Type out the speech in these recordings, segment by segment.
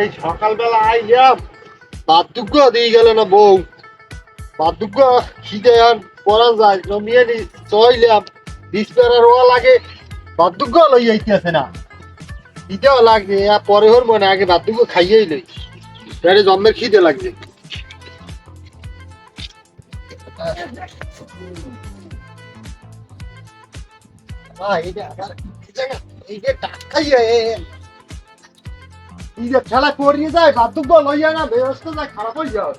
এই বাদ্যুজ্ঞ দিয়ে গেল না বউ। বাদ্যুজ্ঞ খিদে আর পরা যায় জমিয়ে নি চইলাম। বিস্তারা লাগে বাদ্যুজ্ঞ লই না। খিদেও পরে হর মনে আগে বাদ্যুজ্ঞ খাইয়েই লই। তাহলে জন্মের খিদে লাগছে আহ, এইটা আবার কি জায়গা? এইটা টাকাই এ- এই যে খেলা করিয়ে যায় বাদ্যজ্ঞ লইয়া না ব্যবস্থা যায় খারাপ হয়ে যাও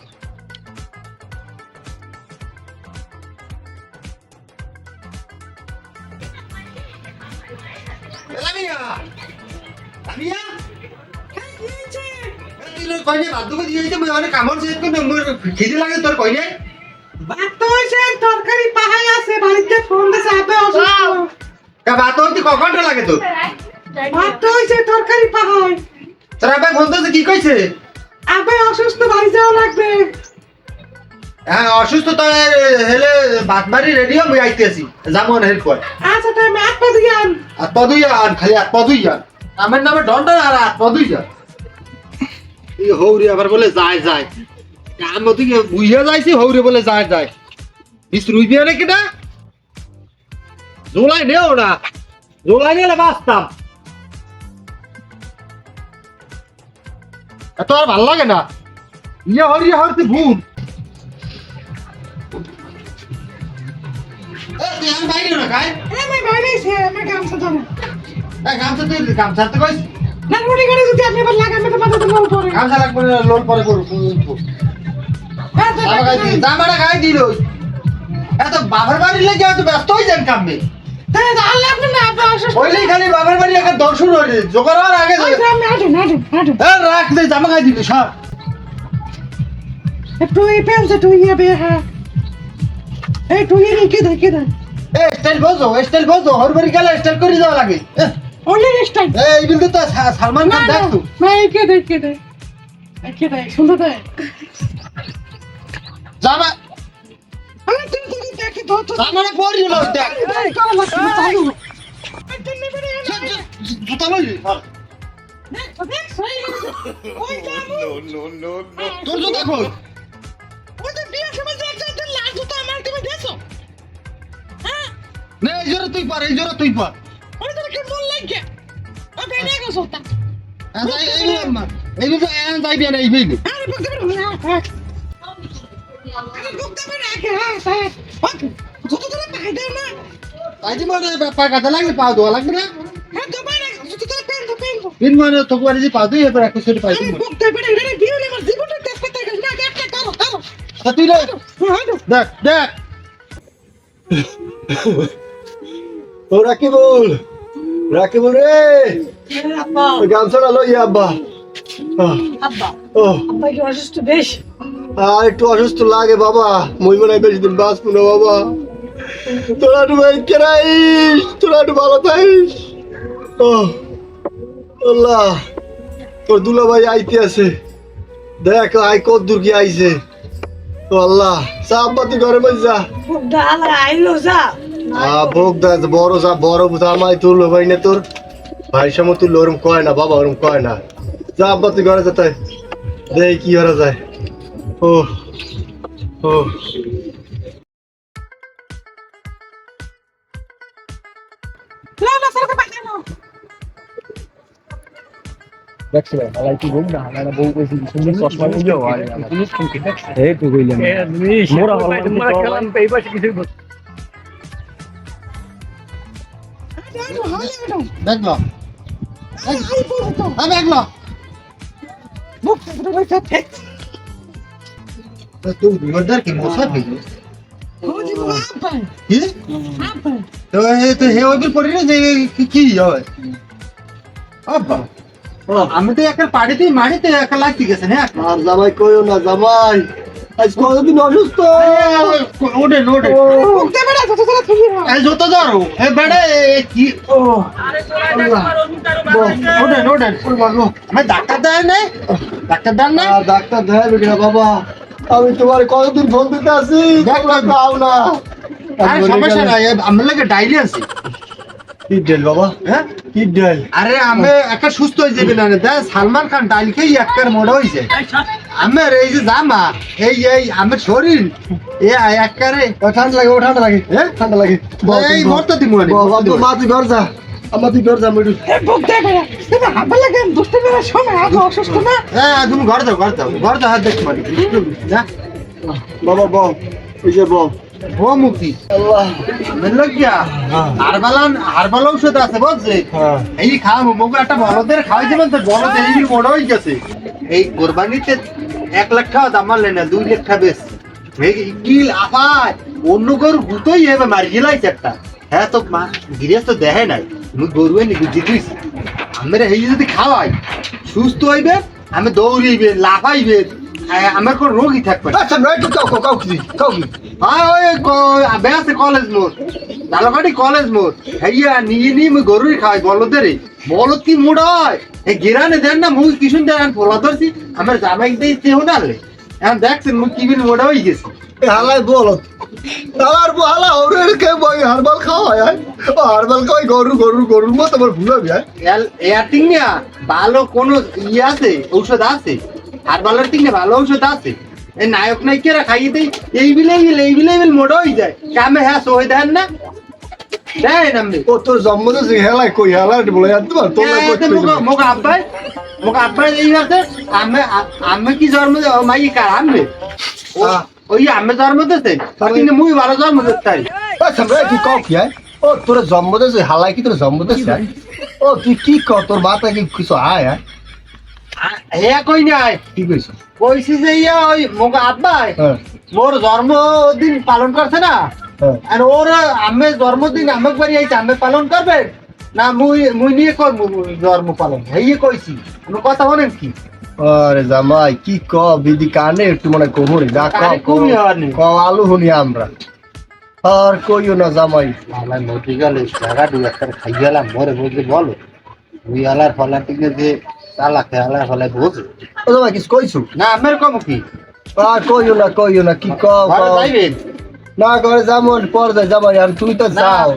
ভাত হয়েছে তরকারি পাহাই আছে বাড়িতে ফোন দিছে আবে অসুস্থ। লাগে তো ভাত হয়েছে তরকারি পাহাই। তোর বলতেছে কি কইছে? আবে অসুস্থ বাড়ি যাওয়া লাগবে। হ্যাঁ অসুস্থ তো হেলে বাদ বাড়ি রেডি আমি আইতেছি। যাব না হেল্প আচ্ছা তাই মাত পা দিয়ে আন। আর পদুই আন খালি আর পদুই আন। আমার নামে ডন্ডা আর আর পদুই আন। এই হৌরি আবার বলে যায় যায়। কাম ওদিকে বুঝে যাইছি হৌরি বলে যায় যায়। বিশ রুইবি না? জোলাই নেও না। জোলাই নিলে বাঁচতাম। এত আর ভালো লাগে না। ইয়ে হরি হরতি ভুল। তুই করু হ্যাঁ, এত বাবার বাড়ি লেগে এত ব্যস্ত হয়ে যান কামে তো ওইলেই খালি বাবার বাড়ি একটা দর্শন হয়ে জোগাড় হওয়ার আগে এ, রাখ দে জামা দিবি পেলছে তুই যাবে হ্যাঁ এই তুই কে দে কে দে এ স্টাইল বোঝো স্টাইল বোঝো। হর বাড়ি গেলে স্টাইল করে যাওয়া লাগে। স্টাইল এই বিন্দু তো সালমান খান না। দেখতো না এই কে দে কে দে কে দে সুন্দর দে জামা আরে দেখি তো তো জামাটা পরি হলো দেখ। কলা লাগছে চালু জুতা লই তোর জুতা কই ওই তো বিয়ের সময় যে একটা লাল জুতো আমার তুমি দেছো হ্যাঁ নে এই জোরে তুই পার এই জোরে তুই পার ওই তো কি মন লাগে ও এই এন না আরে বকতে পারো না হ্যাঁ বকতে পারো হ্যাঁ হ্যাঁ। জুতো ধরে পাই দাও না দি মানে পা কাটা লাগবে পা দোয়া লাগবে না। হ্যাঁ তো বাইরে জুতো ধরে পেন তো পেন তো তিন মানে তো করে যে পা দুই এবার একশো পাই আরে বকতে পারো এটা বিয়ে হলে আমার জীবনটা টেস্ট করতে না একটা করো করো। তুই রে হ্যাঁ দেখ দেখ। ও রাকিবুল রাকিবুল রে। আব্বা। গামছাটা লই আব্বা। আব্বা আব্বা কি অসুস্থ বেশ। আর একটু অসুস্থ লাগে বাবা। মই মনে হয় বেশি দিন বাঁচবো না বাবা। তোরা একটু ভাই কেরাইস তোরা একটু ভালো থাইস ও আল্লাহ তোর দুলা ভাই আইতে আছে। দেখ আই কত দূর কি আইছে। ও আল্লাহ আব্বা ঘরে বস যা। আইলো যা। ভোগ বড় যা বড় ভাই না তোর। ভাই সময় ওরম কয় না বাবা ওরম কয় না। যা তুই ঘরে যেতে দেখ কি করা যায়। ও ও না না সরকে পাই না দেখছ ভাই আলাই কি বল না না বউ কইছি সুন্দর চশমা নিয়ে হয় এই তো কইলাম। মোরা হল মোরা খেলাম তো কিছু দেখল আই দেখল মুখ থাক তুই বিমর্দার কি মশা ভাই ওজি আব্বা কি? আব্বা তো এ তো হে ওই পড়ি না যে কি কি হয়? আব্বা আমি তো একটা পাড়িতে মাটিতে একা লাগতে গেছে হ্যাঁ? আর জামাই কইও না জামাই। আজ কতদিন অসুস্থ? ওডে বেড়া যত যত তুমি এই জুতো ধরো এ বেড়ে এ কি? ও। ওডে ওডে আমি ডাক্তার দেয় না ডাক্তার দেন না ডাক্তার দেখাবে না বাবা। আমি তোমার কতদিন ফোন দিতে আসি? দেখ তোমরা না। সমস্যা নাই আমার লাগে ডায়রি আছে। কি ডেল বাবা। হ্যাঁ? কি ডেল আরে আমি একটা সুস্থ হয়ে যাবে না দেখ সালমান খান ডাইল খেয়ে একটার মোড় হয়েছে আমার এই যে জামা এই এই আমার শরীর এ ঠান্ডা লাগে ও ঠান্ডা লাগে। হ্যাঁ? ঠান্ডা লাগে। এই মরতে দিব ঘর যা ঘর যা বুক দে বেড়া তুমি হাঁপা লাগে দুষ্টু বেড়া শোনা আগে অসুস্থ না। হ্যাঁ তুমি ঘর যাও ঘর যাও ঘর যাও হাত দেখতে পারি। না বাবা বল। ওই যে বল। ও মুক্তি। আল্লাহ। বুঝলো হারবালান হারবাল ঔষধ আছে বুঝছে হ্যাঁ। এই খাওয়া মুখ একটা বলদের খাওয়াই দেবেন তো এই বড় হয়ে গেছে। এই কোরবানিতে এক লাখ টাকা দাম মারলে না দুই লাখ টাকা বেশ। কি আপায় অন্য গরু গুতোই হবে মারি গেলাইছে একটা। হ্যাঁ তো মা গিরিয়াস তো দেখে নাই। মুই গরু আমরা এই যদি খাওয়াই সুস্থ হইবে আমি দৌড়িবে লাফাইবে আ- আমার কোন রোগই থাকবে না। আচ্ছা নয় তো কাউ কাউ কাউ কি কাউ কি? হ্যাঁ ওই ক- বেড়াচ্ছে কলেজ মোড় লালবাড়ি কলেজ মোড়। হইয়া নিয়ে নিয়ে মুই গরুই খাওয়াই বলদের বলদ কি মুড হয়? এই গিরানে দেন না মুই কিশুন দেন আমি ফলা ধরছি আমার জামাই তেও না লে। এখন দেখছেন মুই কি বিল মোড়া হয়ে গেছি। হালাই হালার বল হালা ওরে কে বই হারবাল খাওয়ায় আয়। ও হারবাল খাওয়াই গরু গরু গরুর মতো আমার ভুল হবে এয়ারটিং না ভালো কোনো ইয়ে আছে ঔষধ আছে। হারবালের টিং না ভালো ঔষধ আছে। এই নায়ক নায়িকেরা খাইয়ে দেই? এই বিলে এই বিলে এই বিলে মোড়া হয়ে যায়। কামে হ্যাঁ সই দেন না। ও তোর জন্মদিন হেলাই কই হেলাই বলে জানতে পার তোর এতে মোক- আব্বাই মোক আব্বাই এই আছে আমি আমি কি জন্ম দে মাই কার আমি। ওই আমি জন্ম দিতে কিন্তু মুই ভালো জন্ম দিতে পারি রে কি আয়? ও তোর জন্মদিন হালাই কি তোর ও তুই কি ক তোর বাতা কি কিছু আয় আয়? হে কই নাই কি কইছ? কইছি যে ইয়া ওই মোক আব্বাই হ্যাঁ। মোর জন্মদিন পালন করছে না। হ্যাঁ। আর ওর আমি জন্মদিন আমাকে বাড়ি আইছে আমি পালন করবে? না মুই মুই নিয়ে করব জন্ম পালন। হেই কইছি। কোনো কথা বলেন কি? আরে জামাই কি ক বিধি কানে একটু মানে কোমরে যা ক আলু হুনি আমরা। আর কইও না জামাই। আলাই মতি গেলে জায়গা দু একটা খাই গেলাম মরে বলতে বলো। তুই আলার ফলা থেকে যে চালাকে আলার ফলাই বোঝো। ও জামাই কিছু কইছু? না আমার কম কি? আর কইও না কইও না কি ক না করে যেমন পর যায় জামাই আর তুই তো যাও।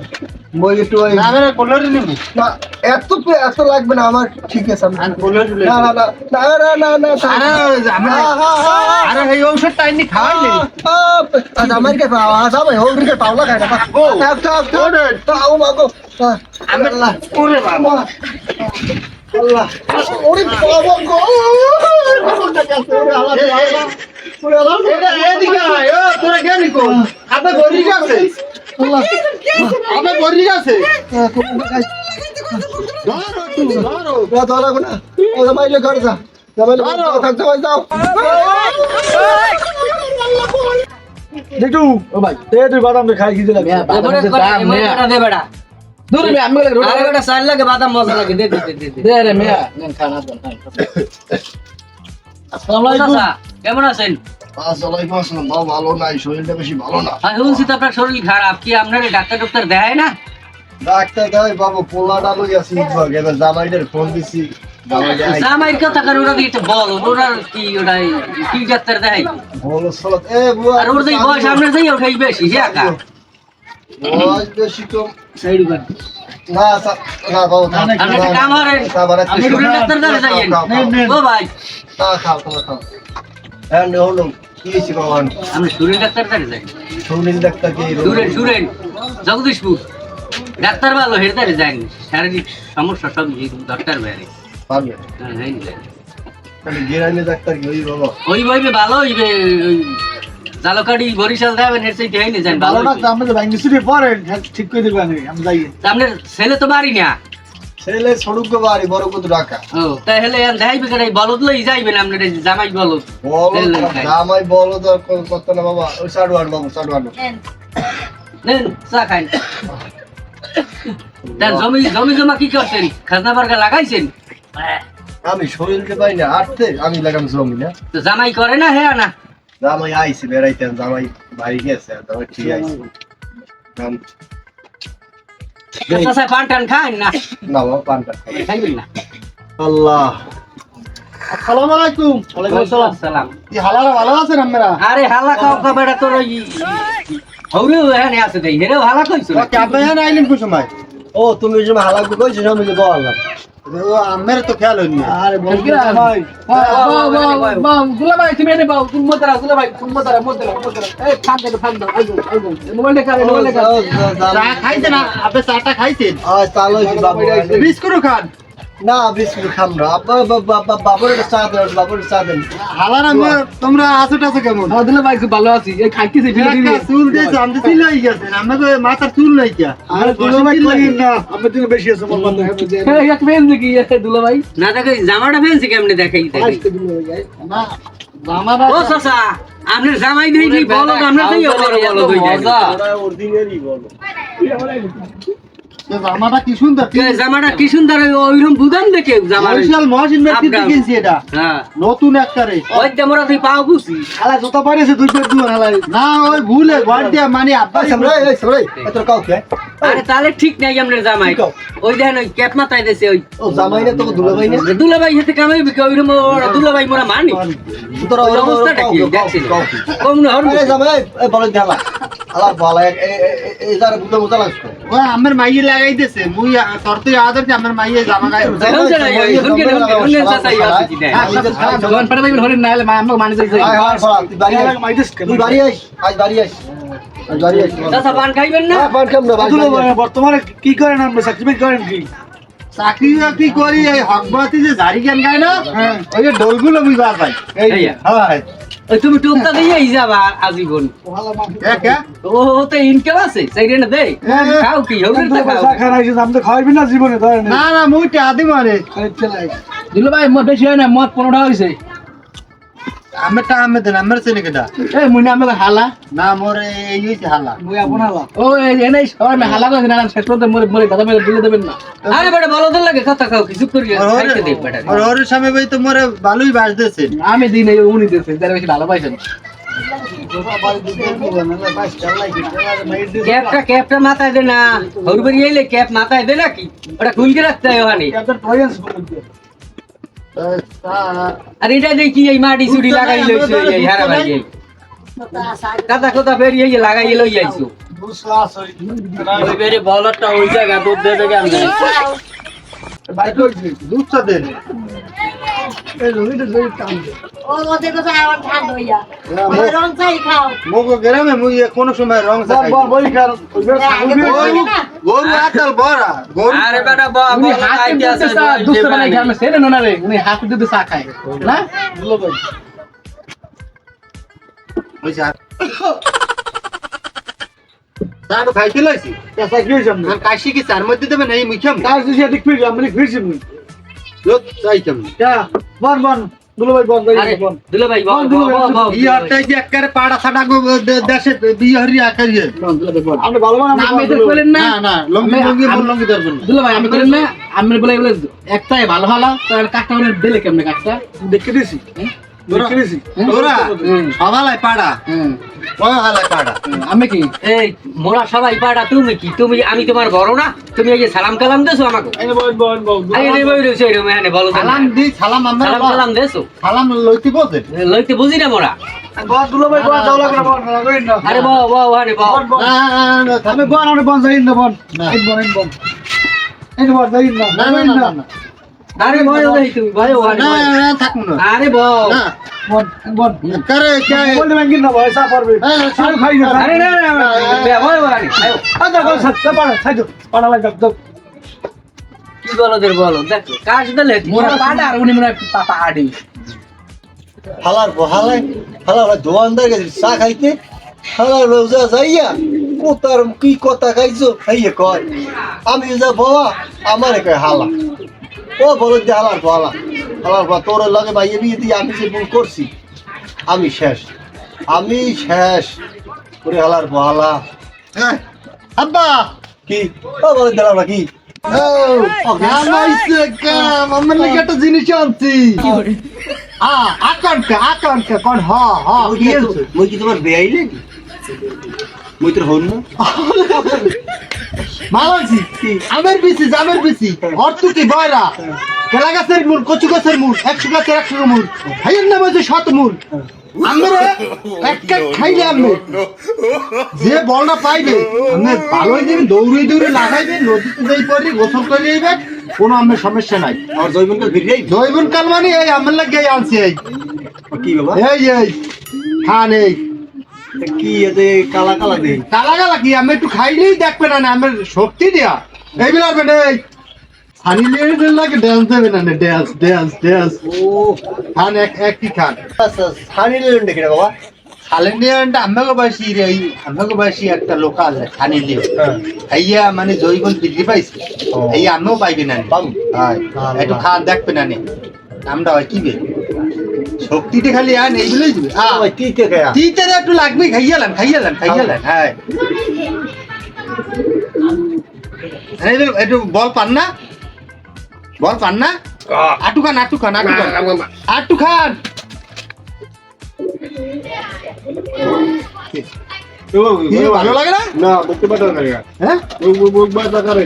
মই একটু ওই না আমার কোলরি নিব না এত এত লাগবে না আমার ঠিক আছে আমি- আমি না না না না না না না আরে আমি আ, আ, আ, আ, আরে এই ঔষধ টাইম নি খাওয়াইলে আ, আ, জামাইর কে পাও আ, জামাই হোল কে পাও না না ও। থাক থাক থাক তাও মাগো আমি আল্লাহ ওরে বাবা আল্লাহ ওরে বাবা গো ওরে আল্লাহ ওরে আল্লাহ ওরে আল্লাহ এটা এদিকে আয় ও তোরা গেলি কোন আপনি গরি গেছে আল্লাহ আপনি গরি গেছে আ, কোন খাই ধরো ধরো না ধরা না ও জামাই লে ঘর যা দেখু ও ভাই এ তুই বাদাম খাই কি দিলা এবারে করে এবারে করে দে বেটা দূর মে আমি লাগে আরে বেটা সাল লাগে বাদাম মজা লাগে দে দে দে দে দে দে রে মিয়া খানা দেন আসসালামু আলাইকুম কেমন আছেন আসসালামু আলাইকুম বাবা ভালো নাই শরীরটা বেশি ভালো না আমি শুনছি তো আপনার শরীর খারাপ কি আপনার ডাক্তার ডাক্তার দেখায় না ডাক্তার দাই বাবা পোলাটা লই আসি ইদবাগ এবার জামাইদের ফোন দিছি জামাই কথা কার ওরা দিতে বল ওরা কি ওরা কি ডাক্তার দেখাই বলো সলত এ বুয়া আর ওর যে বয়স আপনার যাই ওঠাই বেশি যে একা বয়স বেশি কম সাইড কর না না বাবা আপনি কাম করেন আপনি ডাক্তার দ্বারা যাইয়েন ও ভাই না খাও তোমার খাও হ্যাঁ হলো। কি হয়েছে বাবা আপনি শরীর ডাক্তার দ্বারা যাই। শুনিল ডাক্তার কি? সুরেন সুরেন। জগদীশপুর। ডাক্তার ভালো হের দ্বারা যান শারীরিক সমস্যা সব ডাক্তার বাইরে পারবে হ্যাঁ হ্যাঁ যাই। তাহলে গেরানি ডাক্তার কি ওই বাবা? ওই বইবে ভালো হইবে ওই জালকাড়ি বরিশাল দেবেন এর চাইতে হয়নি জান ভালো হইবে। আমরা তো ভাঙ্গি পড়েন ঠিক করে দিবেন আমি যাই। আপনার ছেলে তো বাড়ি না। ছেলে সড়ক বাড়ি বড় কত টাকা ও তাহলে দেখাইবে কেন? বলদ লই যাইবেন এই জামাই বলদ। বলো জামাই বলো তো কত না বাবা ওই সাড়ুয়ান বাবু সাড়ুয়ান নেন। চা খান তার জমি জমি জমা কি করছেন? খাজনা বার্গা লাগাইছেন? আমি শরীরকে পাই না আটতে আমি লাগাম জমি না। তো জামাই করে না হ্যাঁ না? জামাই আইছি বেড়াইতেন জামাই বাড়ি গেছে জামাই ঠিক আইছি কাম- পান টান খান না না বাবা পানটা খাই। খাইবেন না আল্লাহ আসসালামু আলাইকুম সালাম কি হালারা ভালো আছেন আপনারা আরে হালা খাও খাবার তোর ওই হৌরে এখানে আছে দেই হেরেও হালা কইছো কি আপনি এখানে আইলেন কোন সময় ও তুমি যে হালা কইছো আমি যে বললাম আমের তো খেয়াল হয়নি আরে ভাই দুলা ভাই তুমি এনে বাউ তুমি মত রাখো দুলা ভাই তুমি মত রাখো মত রাখো মত রাখো এই ফান দে ফান দাও আইগো আইগো মোবাইল দেখা মোবাইল দেখা চা খাইছেন আপনি চাটা খাইছেন আয় তালো বাবু বিস্কুট খান না বিস্কুট খাম না। আব্বা বাবা বাবুর চা দেন বাবুর চা দেন। হালার আমি তোমরা আছো টাছো কেমন? আমার ভাই ভালো আছি। এই খাইতেছি চুল দিয়েছে আমি চুল গেছেন আমরা তো মাথার চুল নাই কিয়া আরে দুলো ভাই কই? না আমি তুমি বেশি আছে মোর এক দেখি এই দুলা ভাই না দেখো জামাটা কেমনে দেখাই দেখাই না জামাটা ও চাচা আপনার জামাই নেই বলো আমরা তো বলো বলো দুই জায়গা বলো। সে জামাটা কি সুন্দর কে জামাটা কি সুন্দর ওইরকম বুদাম দেখে জামা মরিশাল মহাসিন ব্যক্তি কিনছি এটা। হ্যাঁ। নতুন একটা রে ওই জামাটা তুই পাও বুঝি হালা জুতা পারেছে দুই পেট না ওই ভুলে ঘর দিয়া মানে আব্বা সামরাই এই এত কে আরে তাহলে ঠিক নাই আপনার জামাই। ওই দেখেন ওই ক্যাপ মাথায় দেছে ওই ও জামাই না তো দুলো ভাই না দুলাভাই হাতে কামাই বিকে ওইরকম ওরা দুলাভাই মোরা মানি তোরা ওই অবস্থাটা কি দেখছিল কম না হর জামাই বলে দেলা আলা বলা এই যারা বুঝতে বুঝতে লাগছে ওই আমার মাইয়ে লাগাইতেছে মুই তোর তুই আদর আমার মাইয়ে জামা গায়ে জন ভাই হরিণ মা আমাকে মানে যাইছে তুই বাড়ি আয় তুই বাড়ি আজ বাড়ি আজ বর্তমানে কি করেন আপনি? সার্টিফিকেট করেন কি? চাকরি বাকরি করি এই হকবাতি যে ঝাড়ি গান গায় না ওই যে ডোলগুলো মুই পাই। ওই তুমি টুকটা দিয়ে যাবা আজীবন। কে কে ও তো ইনকাম আছে না দেই খাও কি তো খাও। না জীবনে না না মুই তে আদি মারে দুলা ভাই মদ বেশি হয় না মদ 15 টাকা হইছে। আমি টা আমি দেন আমার চেনে কেটা এই মুই না আমাকে হালা না মোর এই হইছে হালা মুই ও এই এনেই সবাই আমি হালা করে না শেষ পর্যন্ত মরে মরে দাদা মেরে দিলে দেবেন না আরে বেটা ভালো তো লাগে কথা খাও কিছু করি খাইতে দেখ বেটা আর ওর সামনে ভাই তো মোরে ভালোই বাজতেছে আমি দিই নাই উনি দিয়েছে যারা বেশি ভালো পাইছেন ক্যাপটা ক্যাপটা মাথায় দে না হরবরি এলে ক্যাপ মাথায় দে নাকি ওটা খুলকে রাখতে হয় ওখানে আর এটা দেখি এই মাটি চুরি লাগাই লইছো এই হারা ভাই কাদা কথা ফেরি এই লাগাই লই আইছো ওই বেরে বলরটা ওই জায়গা দুধ দে দে কেন দুধটা দেন ও ওদের কথা আবার ঠান্ডা হইয়া রং চাই খাও মোগো গ্রামে মুই কোন সময় রং চাই গরু আতাল বড়া গরু আরে বেটা বা উনি বল হাত দিতে দুষ্ট বানাই গ্রামে সেরে না রে উনি হাত দিতে চা খায় না? হইছে আর তারপর খাইতে লইছি। আর কাশি কি চার মধ্যে দেবে নাই মুখাম লোক চাইতাম আরে দুলো ভাই বাবা বাবা বিহারটা যে একেবারে পাড়া ছাড়া দেশে বিহারি আকারিয়ে আপনি ভালো না আমি এটা করেন না। না না লঙ্গি লঙ্গি মোর লঙ্গি ধরবেন না আমি করেন না। আমি বলে বলে একটাই ভালো ভালো তাহলে কাটটা মানে দিলে কেমনে কাটটা দেখে দিছি আমি কি এই মোরা সবাই পাড়া তুমি কি তুমি আমি তোমার বড় না তুমি এই যে সালাম কালাম দেছো আমাকে বল আরে। সালাম দি সালাম আমরা সালাম কালাম দেছো সালাম লইতে বলতে লইতে বুঝি না মোরা আরে বাবা বাবা ওখানে বাবা আমি বল আমি বল যাইন না বল না। এই বল এই বল এই বল যাইন না না না না না আরে ভয় ওই তুমি ভয় না ভয়। না থাকব না আরে না। বল বল। করে কে? বল ব্যাংকিং না ভাই সা পারবে। হ্যাঁ, আমি খাই না আরে না না না, না ভয় ওখানে আয়ো। বল সাথে পাড়া খাই দাও পাড়া লাগা দাও কি বলো দের বলো দেখো কাজ দিলে মোরা পাটা আর উনি আডি হালার হালাই হালার দোয়ানদার গেছে চা খাইতে। রোজা যাইয়া কোতার কি কথা খাইছো? খাইয়ে কয় আমি যা বাবা আমারে কয় হালা। ও বলো যে হালার হালা হালার বা তোর লগে ভাইয়ে বিয়ে দিয়ে আমি যে ভুল করছি আমি শেষ আমি শেষ। ওরে হালার হালা হ্যাঁ, আব্বা। কি? ও বলে দিলাম না কি? আমাইছে কাম আমার লাগি একটা জিনিস আনছি। আ আকাঙ্ক্ষা আকাঙ্ক্ষা কোন হ হ মুই কি মুই কি তোমার বেআইলে মুই তোর হন না মালাজি আমের জামের বয়রা কেলা গাছের মূল কচু গাছের মূল একশো গাছের একশো মূল ভাইয়ের নাম হচ্ছে শত মূল। আমরা এক এক খাইলে আমি যে বলটা পাইবে আপনি ভালোই দিবেন দৌড়ে দৌড়ে লাগাইবেন নদীতে যাই পরে গোসল করে যাইবেন কোনো আমার সমস্যা নাই। আর জৈবনকে ফিরে জৈবন কাল মানে এই আমার লাগে আনছি এই। কি বাবা? এই এই খান এই। কি এতে কালা কালা দেই কালা কালা কি? আমি একটু খাইলেই দেখবে না আমার শক্তি দেয়া। এই বিলাবেন এই সানি লিওনের লাগে ড্যান্স দেবে না ড্যান্স ড্যান্স ড্যান্স ও খান এক এক কি খান? আচ্ছা দেখে বাবা? আমাকে বয়সী রে এই আমাকে বয়সী একটা লোকাল হ্যাঁ। মানে জৈবন বৃদ্ধি পাইছে। এই আমিও পাইবে না। হয় একটু খান দেখবে না নে। নামটা হয় কি বে? শক্তিতে খালি আন এইগুলোই দিবে হ্যাঁ তিতে খায়া তিতে তো একটু লাগবে খাইয়ালাম খাইয়ালাম খাইয়ালাম হ্যাঁ একটু বল পান না বল পান না আটু খান আটু খান আটু খান আটু খান ভালো লাগে না হ্যাঁ করে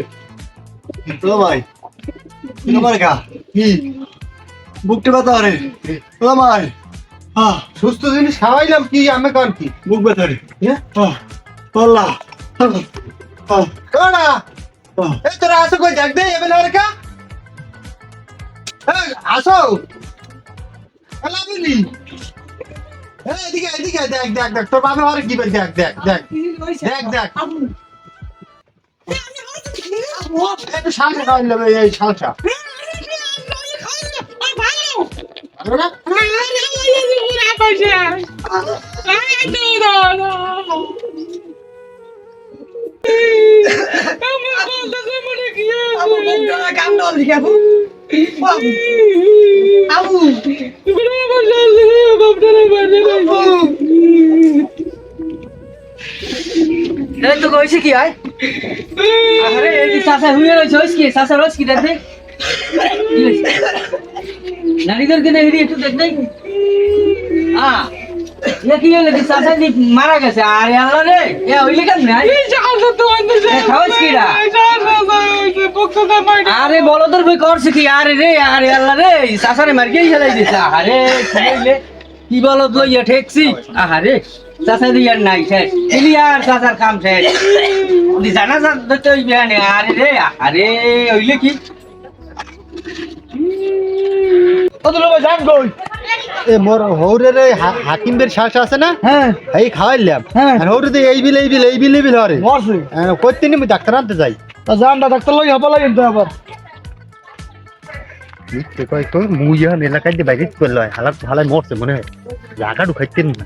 তো ভাই কি করে কা কি বুকটা বাতা করে ও ভাই সুস্থ জিনিস খাওয়াইলাম কি? আমি কান কি? বুক বাতা রে। হ্যাঁ কানা এই তোরা আসো কই? দেখ দে এবেলা রে কা? আসো। এদিকে এদিকে দেখ দেখ দেখ। তোর বাবা কি বল দেখ দেখ দেখ। দেখ দেখ। একটু সালসা খাওয়াইলাম এই এই সালসা তো কইছে কি, আয়? আরে, এই চাচা হুয়ে রইছে হইছে কি? চাচা রইছে কি দেখ দে কি হইছে? নারীদেরকে না হিরি একটু দেখ আ এ কি হলো? কি চাচা দি মারা গেছে? আরে আল্লাহ রে। এ হইলে কেন না খাওয়াস কিরা আরে বলো তোর বই করছে কি? আরে রে আরে আল্লাহ রে। চাচারে মার গিয়ে ফেলাই দিছে? আরে কি বলো তো ইয়ে ঠেকছি? আহারে চাচা দি আর নাই শেষ। এলি আর চাচার কাম শেষ। দি জানা যা তো আরে রে আরে হইলে কি? কত লোক জান কই? এ মোর হৌরে রে হা- হাকিমদের শ্বাস আছে না? হ্যাঁ। এই খাওয়াইলাম। হ্যাঁ। আর হৌরে দিয়ে এই বিল এই বিল এই বিল এই বিল হরে। মরছে। করতে নি ডাক্তার আনতে যাই। তা জান না ডাক্তার লই হবা লাগিন তো আবার। মিথ্যে কয় তো মুই এখন এলাকায় দিয়ে বাইরে করল হালাত হালাই মরছে মনে হয়। জায়গা ঢুকাইতেন না